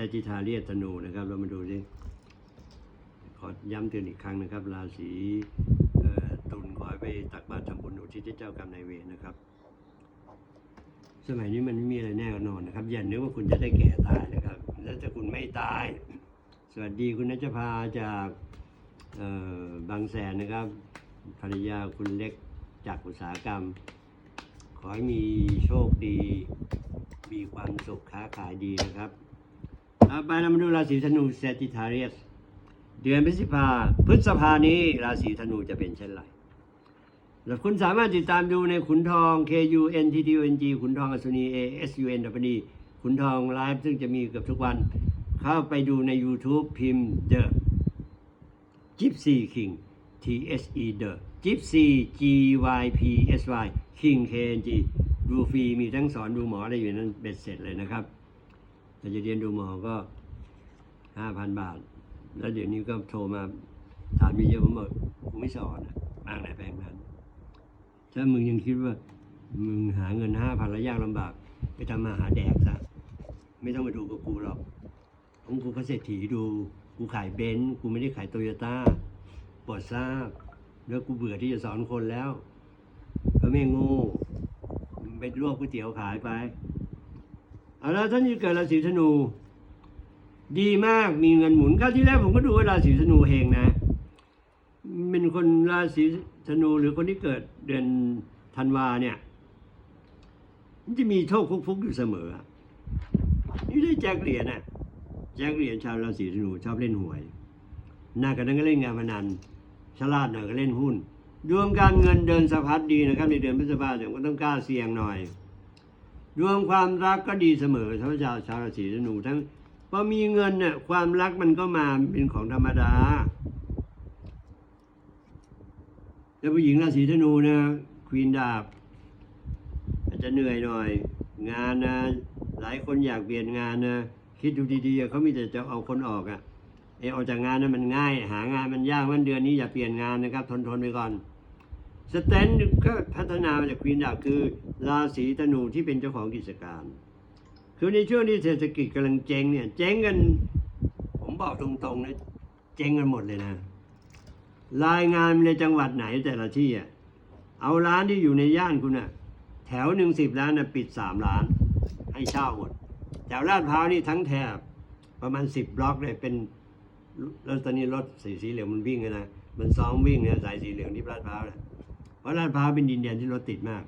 ซจิทาเรียธนูนะครับ เรามาดูดิขอย้ำเตือนอีกครั้งนะครับ ราศีตุลขอให้ไปตักบาตรทำบุญอุทิศให้เจ้ากรรมนายเวรนะครับ สมัยนี้มันไม่มีอะไรแน่นอนนะครับ อย่านึกว่าคุณจะได้แก่ตายนะครับ แล้วถ้าคุณไม่ตาย สวัสดีคุณนัชพาจากบางแสนนะครับ ภรรยาคุณเล็กจากอุตสาหกรรม ขอให้มีโชคดี มีความสุขค้าขายดีนะครับ ไปเรามาดูราศีธนูเซจิทาเรียสเดือนพฤษภาพฤษภานี้ราศีธนูจะเป็นเช่นไรแล้วคุณสามารถติดตามดูในขุนทอง K U N T T O N G ขุนทองอัศนี A S U N W D ขุนทองไลฟ์ซึ่งจะมีเกือบทุกวัน เข้าไปดูใน YouTube พิมพ์ The Gypsy King T S E The Gypsy G Y P S Y King K N G ดูฟรีมีทั้งสอนดูหมออะไรอยู่นั้นเบ็ดเสร็จเลยนะครับ ถ้าจะเรียนดูหมอก็5,000บาท แล้วเดี๋ยวนี้ก็โทรมาถามมีเยอะผมบอกกูไม่สอนอะมากไหนแพงนั้น ถ้ามึงยังคิดว่า มึงหาเงินห้าพันแล้วยากลำบาก ไปทำมาหาแดกซะไม่ต้องมาดูกับกูหรอกของกูก็เศรษฐีดูกูขายเบนซ์กูไม่ได้ขายโตโยต้าปลดทราบแล้วกูเบื่อที่จะสอนคนแล้ว ก็ไม่งูไปลวกก๋วยเตี๋ยวขายไป เอาละท่านที่เกิดราศีธนู ดีมากมีเงินหมุนคราวที่แล้วผมก็ดูว่าราศีธนูเฮงนะ เป็นคนราศีธนูหรือคนที่เกิดเดือนธันวาเนี่ยมันจะมีโชคฟุกๆอยู่เสมอนี่ได้แจกเหรียญน่ะแจกเหรียญชาวราศีธนูชอบเล่นหวยหน้ากันนั้นก็เล่นงานพนันฉลาดหน่อยก็เล่นหุ้นดวงการเงินเดินสะพัดดีนะครับในเดือนพฤษภาคมก็ต้องกล้าเสี่ยงหน่อย ดวงความรักก็ดีเสมอสำหรับชาวชาวราศีธนูทั้งพอมีเงินเนี่ยความรักมันก็มาเป็นของธรรมดาแล้วผู้หญิงราศีธนูนะควีนดาบ อาจจะเหนื่อยหน่อย งานนะ หลายคนอยากเปลี่ยนงานนะคิดดูดีๆเขามีแต่จะเอาคนออกอะ่ะไอออกจากงานนั้นมันง่าย หางานมันยากวันเดือนนี้อย่าเปลี่ยนงานนะครับ ทนทนๆไปก่อน สแตนก็พัฒนามาจากควีนดาคือราศีธนูที่เป็นเจ้าของกิจการ คือในช่วงที่เศรษฐกิจกำลังเจ๊งเนี่ย เจ๊งกัน ผมบอกตรงๆนะเจ๊งกันหมดเลยนะ รายงานในจังหวัดไหนแต่ละที่อะเอาร้านที่อยู่ในย่านคุณอะ แถวหนึ่งสิบร้านน่ะปิดสามร้าน ให้เช่าหมดแถวลาดพร้าวนี่ทั้งแถบประมาณสิบบล็อกเลยเป็นรถตอนนี้รถสีสีเหลืองมันวิ่งนะมันซ้อมวิ่งเนี่ยสายสีเหลืองที่ลาดพร้าวนะ เพราะลาดพร้าวเป็นดินแดนที่รถติดมาก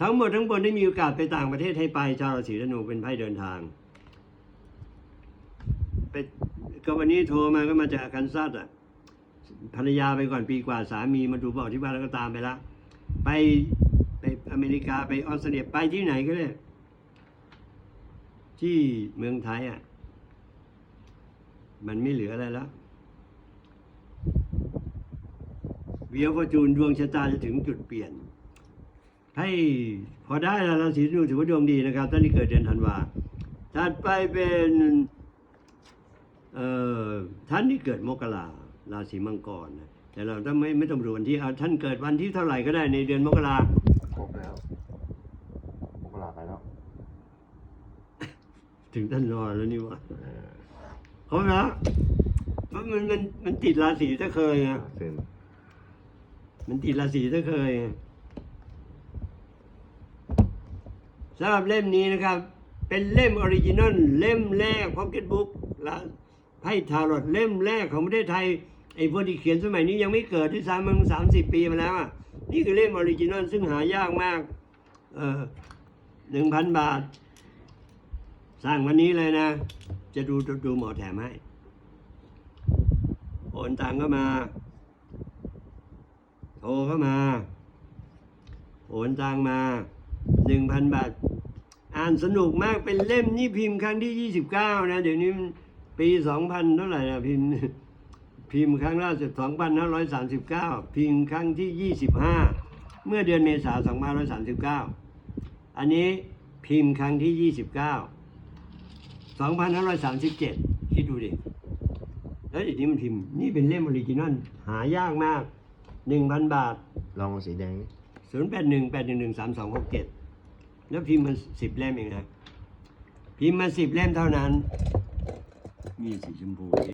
ทั้งหมดทั้งปวงได้มีโอกาสไปต่างประเทศให้ไปชาวราศีธนูเป็นไพ่เดินทางไปก็วันนี้โทรมาก็มาจากอาคันซัสอะภรรยาไปก่อนปีกว่าสามีมาดูบอกที่บ้านแล้วก็ตามไปละ ไปไปอเมริกาไปออสเตรเลียไปที่ไหนก็ได้ที่เมืองไทยอะ มันไม่เหลืออะไรแล้ว เวียฟอร์จูนดวงชะตาจะถึงจุดเปลี่ยน ให้พอได้แล้วราศีธนูถือว่าดวงดีนะครับท่านที่เกิดเดือนธันวาถัดไปเป็นเอ่อท่านที่เกิดมกราราศีมังกรนะแต่เราต้องไม่ไม่ต้องดูวันที่เอาท่านเกิดวันที่เท่าไหร่ก็ได้ในเดือนมกราครบแล้วมกราไปแล้ว ถึงท่านรอแล้วนี่วะเออเขานะเพราะมันมันมันติดราศีถ้าเคยไงเซ็น มันติดราศีถ้าเคยสำหรับเล่มนี้นะครับ เป็นเล่มออริจินอลเล่มแรกพ็อกเก็ตบุ๊กและไพ่ทารอตเล่มแรกของประเทศไทยไอ้พวกที่เขียนสมัยนี้ยังไม่เกิดที่สามมึงสามสิบปีมาแล้วอะนี่คือเล่มออริจินอลซึ่งหายากมาก เออหนึ่งพันบาท สร้างวันนี้เลยนะ จะดูดูดูหมอแถมให้โอนตังก็มา โทรเข้ามา โอนตังมาหนึ่งพันบาท อ่านสนุกมากเป็นเล่มนี่พิมพ์ครั้งที่ยี่สิบเก้านะ เดี๋ยวนี้ปีสองพันเท่าไหร่นะพิมพ์พิมพ์ครั้งล่าสุดสองพันห้าร้อยสามสิบเก้าพิมพ์ครั้งที่ยี่สิบห้าเมื่อเดือนเมษาสองพันห้าร้อยสามสิบเก้าอันนี้พิมพ์ครั้งที่ยี่สิบเก้าสองพันห้าร้อยสามสิบเจ็ดคิดดูดิแล้วเดี๋ยวนี้มันพิมพ์นี่เป็นเล่มออริจินอลหายากมาก หนึ่งพันบาทลองเอาสีแดงนี่ศูนย์แปดหนึ่งแปดหนึ่งหนึ่งสามสองหกเจ็ดแล้วพิมพ์มันสิบเล่มเองนะพิมพ์มาสิบเล่มเท่านั้นมีสีชมพู